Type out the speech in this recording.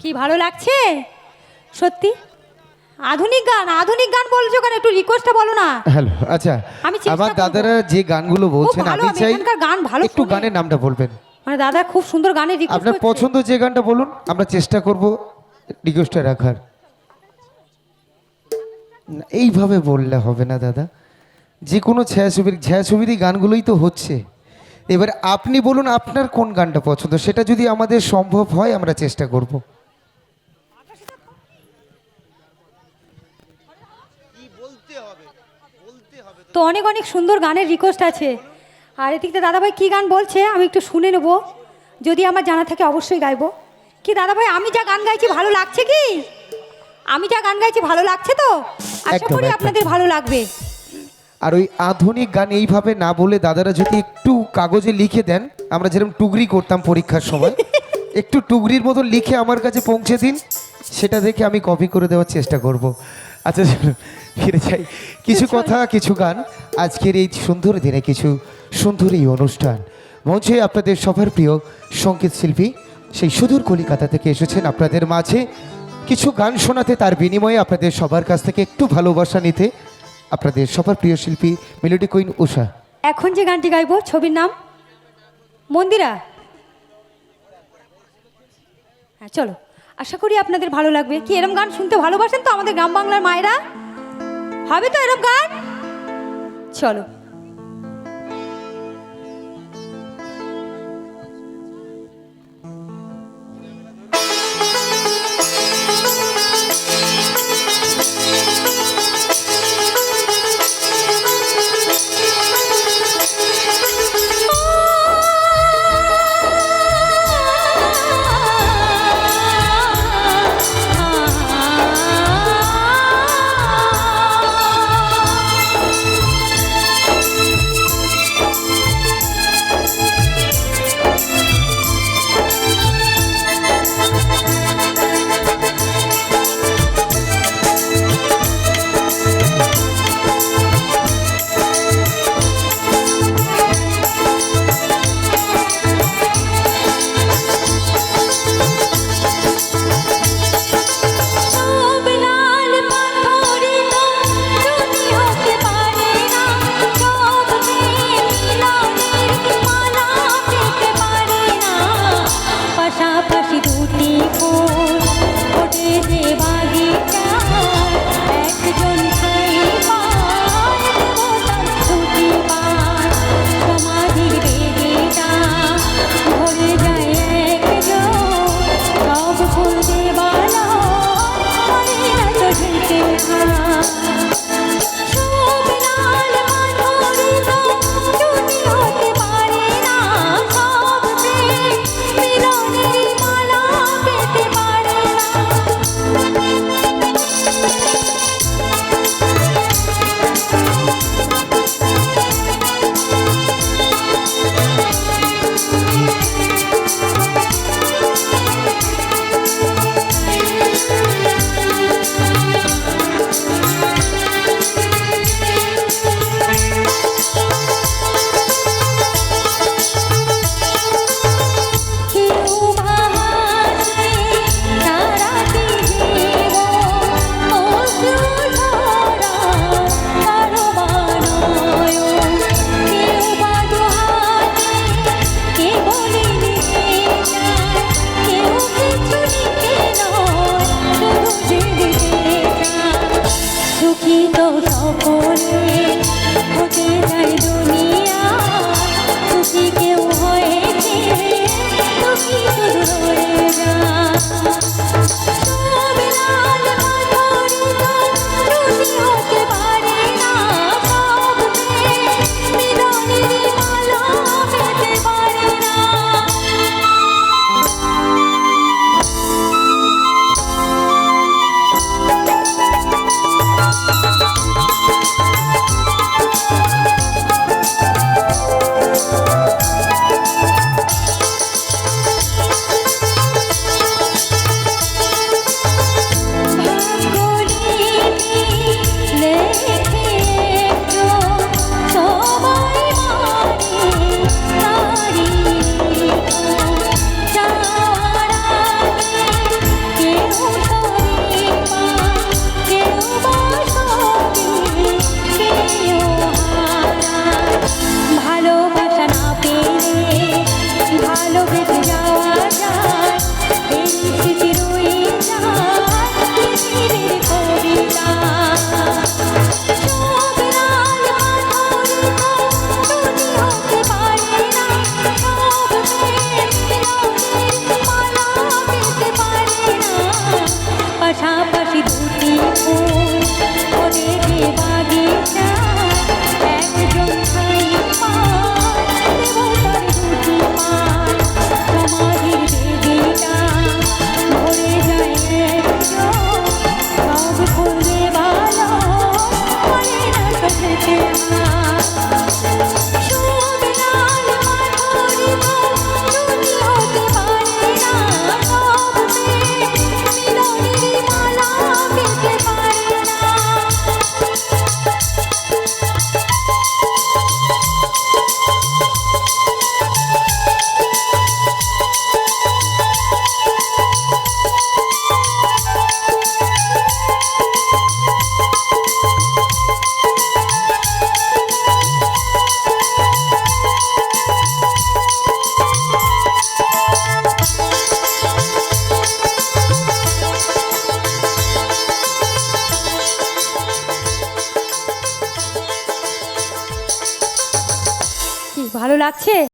কি ভালো লাগছে? সত্যি? আধুনিক গান আধুনিক গান বলছো কেন? একটু রিকোয়েস্টটা বলো না। হ্যালো আচ্ছা আমি আমার দাদারা যে গানগুলো বলছেন আমি চাই গান ভালো একটু গানের নামটা বলবেন। মানে দাদা খুব সুন্দর গানের রিকোয়েস্ট আপনার পছন্দ যে গানটা বলুন আমরা চেষ্টা করব রিকোয়েস্টটা রাখার। এইভাবে বললে হবে না দাদা। যে কোনো ছায়াছবির ছায়াছবিরই গানগুলোই তো হচ্ছে। এবার আপনি বলুন আপনার কোন গানটা পছন্দ? সেটা যদি আমাদের সম্ভব হয় আমরা চেষ্টা করব। তো অনেক অনেক সুন্দর গানের রিকোয়েস্ট আছে। আর এদিক থেকে দাদাভাই কী গান বলছে আমি একটু শুনে নেব। যদি আমার জানা থাকে অবশ্যই গাইবো। কি দাদাভাই আমি যা গান গাইছি ভালো লাগছে কি? আমি যা গান গাইছি ভালো লাগছে তো? আশা একদম, করি একদম। আপনাদের ভালো লাগবে। আর ওই আধুনিক গান এইভাবে না বলে দাদারা যদি একটু কাগজে লিখে দেন আমরা যেরকম টুগরি করতাম পরীক্ষার সময় একটু টুগরির মতো লিখে আমার কাছে পৌঁছে দিন সেটা দেখে আমি কপি করে দেওয়ার চেষ্টা করব। আচ্ছা চলুন, ফিরে যাই। কিছু কথা কিছু গান। আজকের এই সুন্দর দিনে কিছু সুন্দর এই অনুষ্ঠান। মঞ্চে আপনাদের সবার প্রিয় সংগীত শিল্পী সেই সুদূর কলিকাতা থেকে এসেছেন আপনাদের মাঝে। কিছু গান শোনাতে তার বিনিময়ে আপনাদের সবার কাছ থেকে একটু ভালোবাসা নিতে আপনাদের সবার প্রিয় শিল্পী মেলোডি কুইন উষা। এখন যে গানটি গাইবো ছবির নাম মন্দিরা। হ্যাঁ চলো। আশা করি আপনাদের ভালো লাগবে। কি, এরম গান শুনতে ভালোবাসেন তো আমাদের গ্রাম বাংলার মায়েরা? হবে তো এরম গান? চলো। ভালো লাগছে?